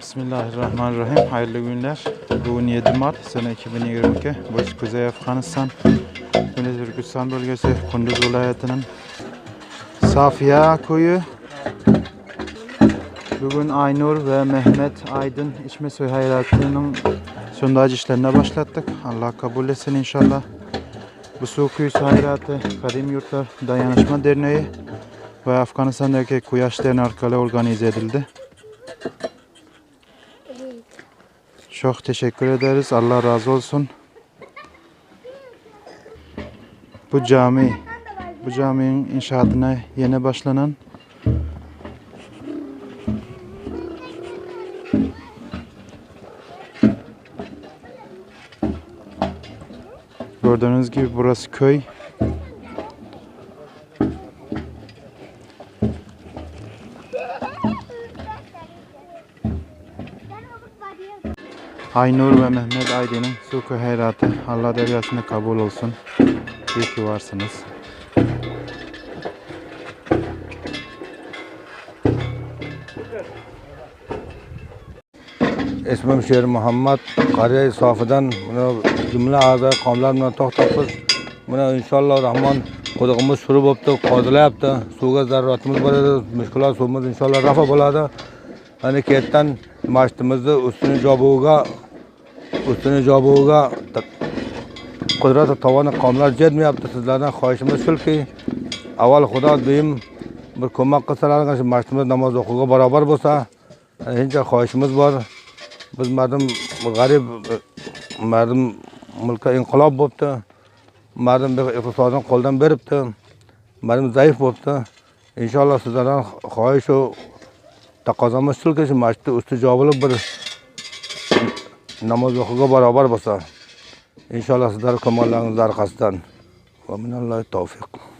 Bismillahirrahmanirrahim. Hayırlı günler. Bugün 7 Mart sene 2022. Burası Kuzey Afganistan. Güney Türkistan bölgesi Kunduz vilayetinin Safiye köyü. Bugün Aynur ve Mehmet Aydın içme suyu hayratının sondaj işlerine başlattık. Allah kabul etsin inşallah. Bu su kuyusu hayratı Kadim Yurtlar Dayanışma Derneği ve Afganistan'daki Kuyaş Derneği organize edildi. Çok teşekkür ederiz. Allah razı olsun. Bu cami, bu caminin inşaatına yeni başlanan Gördüğünüz gibi burası köy. Aynur ve Mehmet Aydın'ın Suku Hayratı Allah deryasına kabul olsun. İyi ki varsınız. ismim Qariya Sofidan mana jumla a'zo qomlar bilan to'xtabmiz. Mana inshaalloh Rahmon qudug'imiz suri bo'libdi, qozilayapti. Suvga zaruratimiz bor edi. Mushkulot suvimiz inshaalloh rafa bo'ladi. Ana ketdan mashtimizni ustini jobuviga ustini jobuviga qudrat tovoni qomlar jetmayapti. Sizlardan xohishimiz shuki, avval Xudo deyim bir ko'mak qilsalar, shu mashtimiz namoz o'qishga barobar bo'lsa, shuncha xohishimiz bor. biz mardum g'arib madum mulkka inqilob bo'libdi mardum iqtisodini qo'ldan beribdi. Mardum zaif bo'libdi. Inshaalloh sizlardan xohishu taqozomiz shulki shu masjidni usti jobili bir namoz o'qiga barobar bo'lsa inshaalloh sizlar ko'maklaringiz orqasidan. Va minallohi tavfiq